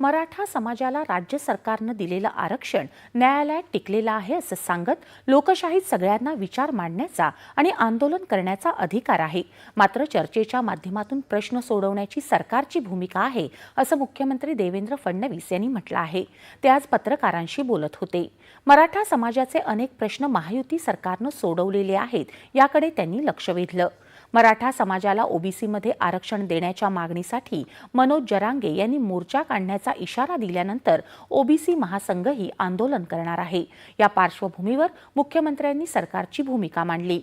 मराठा समाजाला राज्य सरकारनं दिलेलं आरक्षण न्यायालयात टिकलेलं आहे असं सांगत लोकशाहीत सगळ्यांना विचार मांडण्याचा आणि आंदोलन करण्याचा अधिकार आहे. मात्र चर्चेच्या माध्यमातून प्रश्न सोडवण्याची सरकारची भूमिका आहे असं मुख्यमंत्री देवेंद्र फडणवीस यांनी म्हटलं आहे. ते आज पत्रकारांशी बोलत होते. मराठा समाजाचे अनेक प्रश्न महायुती सरकारनं सोडवलेले आहेत याकडे त्यांनी लक्ष वेधलं. मराठा समाजाला ओबीसीमध्ये आरक्षण देण्याच्या मागणीसाठी मनोज जरांगे यांनी मोर्चा काढण्याचा इशारा दिल्यानंतर ओबीसी महासंघही आंदोलन करणार आहे. या पार्श्वभूमीवर मुख्यमंत्र्यांनी सरकारची भूमिका मांडली.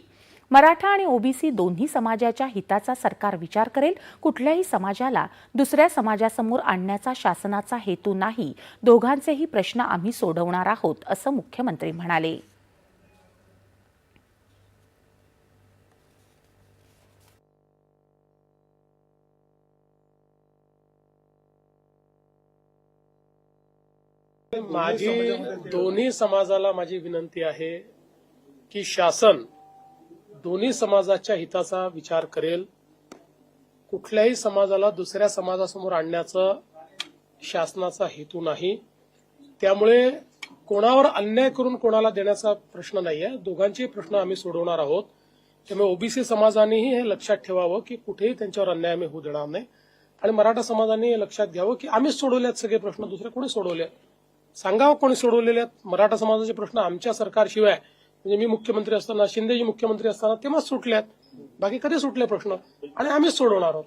मराठा आणि ओबीसी दोन्ही समाजाच्या हिताचा सरकार विचार करेल कुठल्याही समाजाला दुसऱ्या समाजासमोर आणण्याचा शासनाचा हेतू नाही. दोघांचेही प्रश्न आम्ही सोडवणार आहोत असं मुख्यमंत्री म्हणाले. माझी दोन्ही समाजाला माझी विनंती आहे की शासन दोन्ही समाजाच्या हिताचा विचार करेल. कुठल्याही समाजाला दुसऱ्या समाजासमोर आणण्याचा शासनाचा हेतू नाही. त्यामुळे कोणावर अन्याय करून कोणाला देण्याचा प्रश्न नाहीये. दोघांचे प्रश्न आम्ही सोडवणार आहोत. त्यामुळे ओबीसी समाजानेही हे लक्षात ठेवावं की कुठेही त्यांच्यावर अन्याय आम्ही होऊ देणार नाही. आणि मराठा समाजाने हे लक्षात घ्यावं की आम्हीच सोडवल्यात सगळे प्रश्न दुसरे कोणी सोडवले? सांगावं कोणी सोडवलेले आहेत? मराठा समाजाचे प्रश्न आमच्या सरकारशिवाय म्हणजे मी मुख्यमंत्री असताना शिंदेजी मुख्यमंत्री असताना तेव्हाच सुटल्यात बाकी कधी सुटले प्रश्न? आणि आम्हीच सोडवणार आहोत.